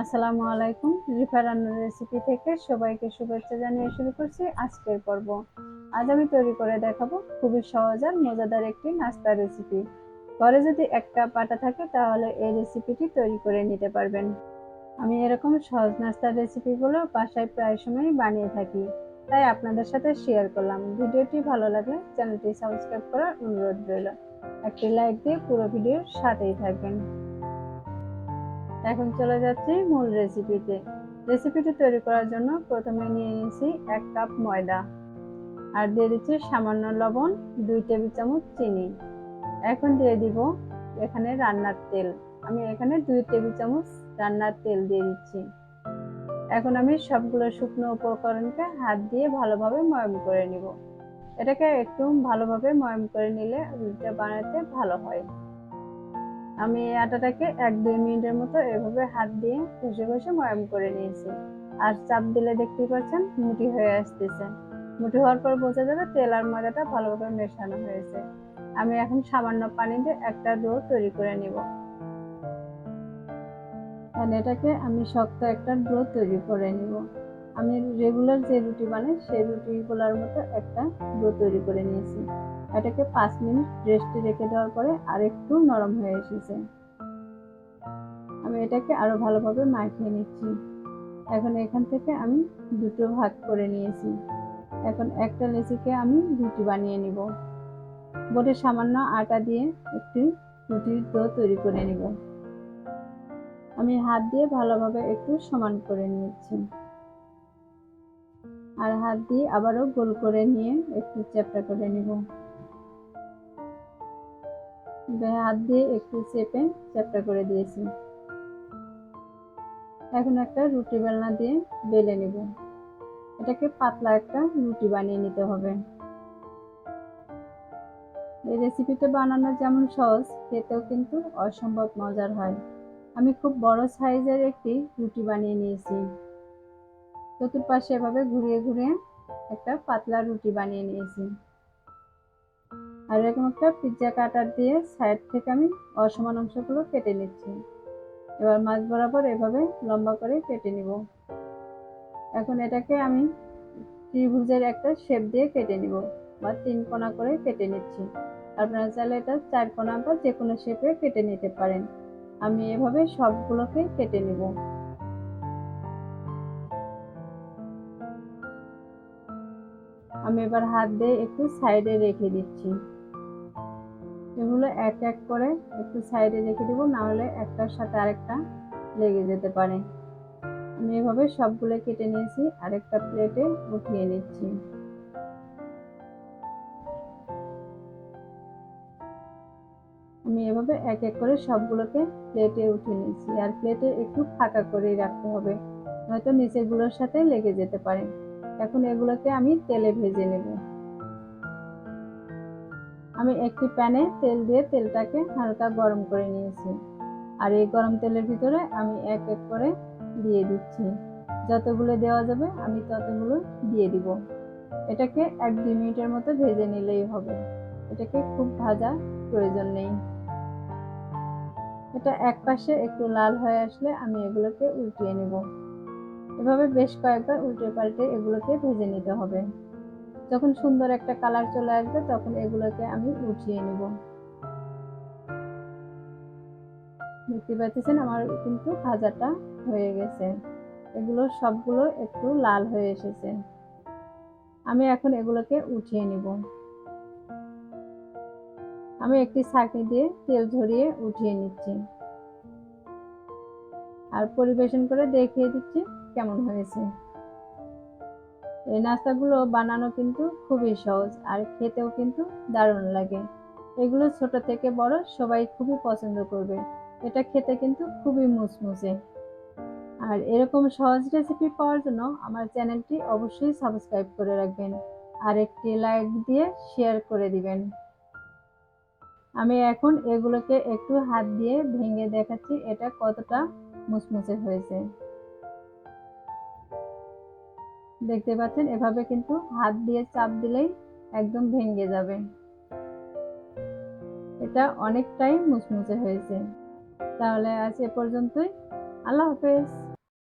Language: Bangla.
আসসালামু আলাইকুম। রিফা রান্নার রেসিপি থেকে সবাইকে শুভেচ্ছা জানিয়ে শুরু করছি আজকের পর্ব। আজ আমি তৈরি করে দেখাবো খুবই সহজ আর মজাদার একটি নাস্তার রেসিপি ঘরে যদি একটা পাটা থাকে, তাহলে এই রেসিপিটি তৈরি করে নিতে পারবেন। আমি এরকম সহজ নাস্তার রেসিপিগুলো বাসায় প্রায় সময়ই বানিয়ে থাকি। তাই আপনাদের সাথে শেয়ার করলাম। ভিডিওটি ভালো লাগলে চ্যানেলটি সাবস্ক্রাইব করার অনুরোধ রইল। একটি লাইক দিয়ে পুরো ভিডিওর সাথেই থাকবেন। এখন চলে যাচ্ছি মূল রেসিপিতে রেসিপিটি তৈরি করার জন্য প্রথমে নিয়ে নিয়েছি এক কাপ ময়দা আর দিয়ে দিচ্ছি সামান্য লবণ, দুই টেবিল চামচ চিনি। এখন দিয়ে দিব এখানে রান্নার তেল। আমি এখানে দুই টেবিল চামচ রান্নার তেল দিয়ে দিচ্ছি। এখন আমি সবগুলো শুকনো উপকরণকে হাত দিয়ে ভালোভাবে ময়ম করে নিব। এটাকে একটু ভালোভাবে ময়ম করে নিলে রুটিটা বানাতে ভালো হয়। আমি আটাটাকে এক দুই মিনিটের মতো এভাবে হাত দিয়ে ঘষে ঘষে ময়াম করে নিয়েছি। আর চাপ দিলে দেখতেই পাচ্ছেন মুটি হয়ে আসতেছে। মুটি হওয়ার পর বোঝা যাবে তেল আর ময়দাটা ভালোভাবে মেশানো হয়েছে। আমি এখন সামান্য পানি দিয়ে একটা ডো তৈরি করে নিব। এটাকে আমি শক্ত একটা ডো তৈরি করে নিব। আমি রেগুলার যে রুটি বানাই সেই রুটিগুলোর মতো একটা ডো তৈরি করে নিয়েছি। এটাকে পাঁচ মিনিট রেস্টে রেখে দেওয়ার পরে আর একটু নরম হয়ে এসেছে। আমি এটাকে আরও ভালোভাবে মাখিয়ে নিচ্ছি। এখন এখান থেকে আমি দুটো ভাগ করে নিয়েছি। এখন একটা লেচিকে আমি রুটি বানিয়ে নিব। বোটে সামান্য আটা দিয়ে একটি রুটির ডো তৈরি করে নিব। আমি হাত দিয়ে ভালোভাবে একটু সমান করে নিচ্ছি। আর হাত দিয়ে আবারও গোল করে নিয়ে একটু চ্যাপটা করে নিব। হাত দিয়ে একটু চেপে চ্যাপটা করে দিয়েছি। এখন একটা রুটি বেলনা দিয়ে বেলে নেব। এটাকে পাতলা একটা রুটি বানিয়ে নিতে হবে। এই রেসিপিটা বানানো যেমন সহজ, খেতেও কিন্তু অসম্ভব মজার হয়। আমি খুব বড় সাইজের একটি রুটি বানিয়ে নিয়েছি। চতুর্পাশে এভাবে ঘুরিয়ে ঘুরিয়ে একটা পাতলা রুটি বানিয়ে নিয়েছি। আর এরকম একটা পিৎজা কাটার দিয়ে সাইড থেকে আমি অসমান অংশগুলো কেটে নিচ্ছি। এবার মাছ বরাবর এভাবে লম্বা করে কেটে নিব। এখন এটাকে আমি ত্রিভুজের একটা শেপ দিয়ে কেটে নিব বা তিন কোনা করে কেটে নিচ্ছি। আপনারা চাইলে এটা চার কোনা বা যে কোনো শেপে কেটে নিতে পারেন। আমি এভাবে সবগুলোকে কেটে নিব। আমি এবার হাত দিয়ে একটু সাইডে রেখে দিচ্ছি। এগুলো এক এক করে একটু সাইডে রেখে দেবো, নাহলে একটার সাথে আরেকটা লেগে যেতে পারে। আমি এভাবে সবগুলো কেটে নিয়েছি, আরেকটা প্লেটে উঠিয়ে নিচ্ছি। আমি এভাবে এক এক করে সবগুলোকে প্লেটে উঠিয়ে নিয়েছি, আর প্লেটে একটু ফাঁকা করেই রাখতে হবে, নয়তো নিচেরগুলোর সাথে লেগে যেতে পারে। এখন এগুলোকে আমি তেলে ভেজে নেব। আমি একটি প্যানে তেল দিয়ে তেলটাকে হালকা গরম করে নিয়েছি। আর এই গরম তেলের ভিতরে আমি এক এক করে দিয়ে দিচ্ছি। যতগুলো দেওয়া যাবে আমি ততগুলো দিয়ে দিব। এটাকে এক দুই মিনিটের মতো ভেজে নিলেই হবে। এটাকে খুব ভাজা প্রয়োজন নেই। এটা এক পাশে একটু লাল হয়ে আসলে আমি এগুলোকে উল্টিয়ে নেব। এভাবে বেশ কয়েকবার উল্টে পাল্টে এগুলোকে ভেজে নিতে হবে। যখন সুন্দর একটা কালার চলে আসবে, তখন এগুলোকে আমি উঠিয়ে নিব। দেখতে পাচ্ছেন, আমার কিন্তু ভাজাটা হয়ে গেছে। এগুলো সবগুলো একটু লাল হয়ে এসেছে। আমি এখন এগুলোকে উঠিয়ে নিব। আমি একটি ছাঁকনি দিয়ে তেল ঝরিয়ে উঠিয়ে নিচ্ছি। আর পরিবেশন করে দেখিয়ে দিচ্ছি কেমন হয়েছে। এই নাস্তাগুলো বানানো কিন্তু খুবই সহজ আর খেতেও কিন্তু দারুণ লাগে। এগুলো ছোট থেকে বড় সবাই খুবই পছন্দ করবে। এটা খেতে কিন্তু খুবই মুচমুচে। আর এরকম সহজ রেসিপি পাওয়ার জন্য আমার চ্যানেলটি অবশ্যই সাবস্ক্রাইব করে রাখবেন আর একটি লাইক দিয়ে শেয়ার করে দিবেন। আমি এখন এগুলোকে একটু হাত দিয়ে ভেঙে দেখাচ্ছি এটা কতটা মুচমুচে হয়েছে। দেখতে পাচ্ছেন, এভাবে কিন্তু হাত দিয়ে চাপ দিলেই একদম ভেঙে যাবে। এটা অনেকটাই মুচমুচে হয়েছে। তাহলে আজ এ পর্যন্তই। আল্লাহ হাফেজ।